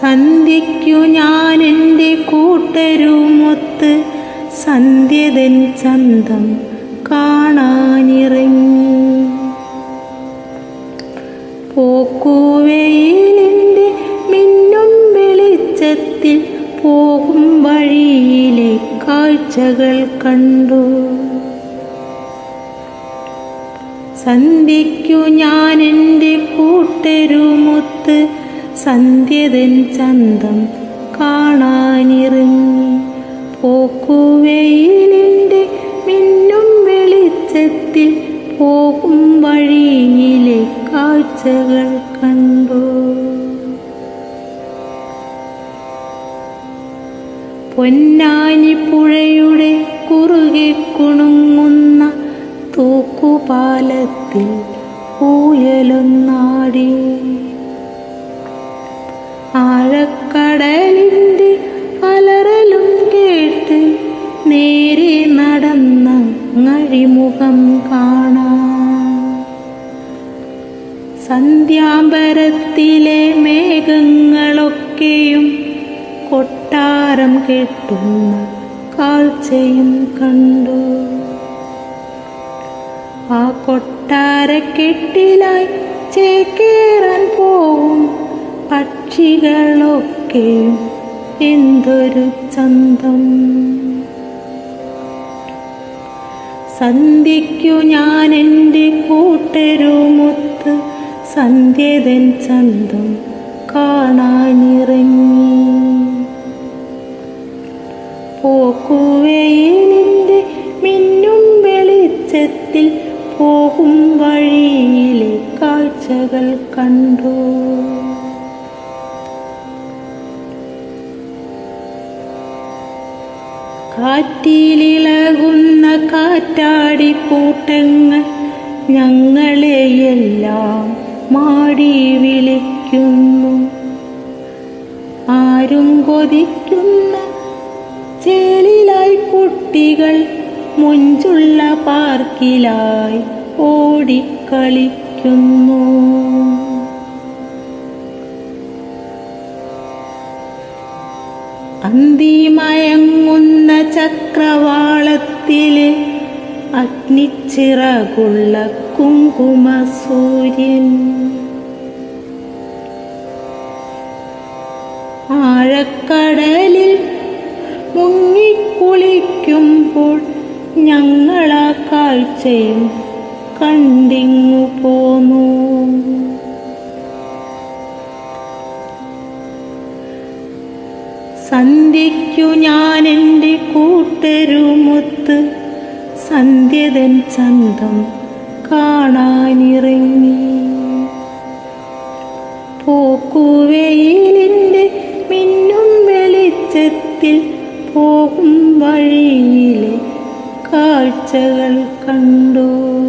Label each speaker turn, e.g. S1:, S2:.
S1: സന്ധ്യയ്ക്കു എന്റെ കൂട്ടരുമൊത്ത് സന്ധ്യതൻ ചന്തം കാണാനിറങ്ങി. പോക്കുവെയിലിന്റെ മിന്നും വെളിച്ചത്തിൽ പോകും വഴിയിലെ കാഴ്ചകൾ കണ്ടു. സന്ധ്യയ്ക്കു ഞാൻ എന്റെ കൂട്ടരുമൊത്ത് സന്ധ്യതൻ ചന്തം കാണാനിറങ്ങി. പോക്കുവെയിലിന്റെ മിന്നും വെളിച്ചത്തിൽ പോകും വഴിയിലെ കാഴ്ചകൾ കണ്ടു. പൊന്നാനിപ്പുഴയുടെ കുറുകെ കുണുങ്ങുന്ന തൂക്കുപാലത്തിൽ ഊയലൊന്നാടി. ആഴക്കടലിന്റെ അലറലും കേട്ട് നേരെ നടന്ന അഴിമുഖം കാണാം. സന്ധ്യാമ്പരത്തിലെ മേഘങ്ങളൊക്കെയും കൊട്ടാരം കെട്ടുന്ന കാഴ്ചയും കണ്ടു. ആ കൊട്ടാരക്കെട്ടിലായി ചേക്കേറാൻ പോവും പക്ഷികളൊക്കെയും എന്തൊരു ചന്തം. സന്ധ്യയ്ക്കു ഞാൻ എന്റെ കൂട്ടരുമൊത്ത് സന്ധ്യതൻ ചന്തം കാണാനിറങ്ങി. പോക്കുവെയിലിന്റെ മിന്നും വെളിച്ചത്തിൽ പോകും വഴിയിലെ കാഴ്ചകൾ കണ്ടു. കാറ്റിലിളകുന്ന കാറ്റാടിക്കൂട്ടങ്ങൾ ഞങ്ങളെയെല്ലാം മാടി വിളിക്കുന്നു. ആരും കൊതിക്കുന്ന ചേലിലായി കുട്ടികൾ മുഞ്ചുള്ള പാർക്കിലായി ഓടിക്കളിക്കുന്നു. അന്തിമയങ്ങുന്ന ചക്രവാളത്തിലെ അഗ്നിച്ചിറകുള്ള കുങ്കുമ സൂര്യൻ ആഴക്കടലിൽ മുങ്ങിക്കുളിക്കുമ്പോൾ ഞങ്ങളാ കാഴ്ചയും കണ്ടിങ്ങു പോന്നു. സന്ധ്യയ്ക്കു ഞാൻ എന്റെ കൂട്ടരുമൊത്ത് സന്ധ്യതൻ ചന്തം കാണാനിറങ്ങി. പോക്കുവെയിലിന്റെ മിന്നും വെളിച്ചത്തിൽ പോകും വഴിയിലെ കാഴ്ചകൾ കണ്ടു.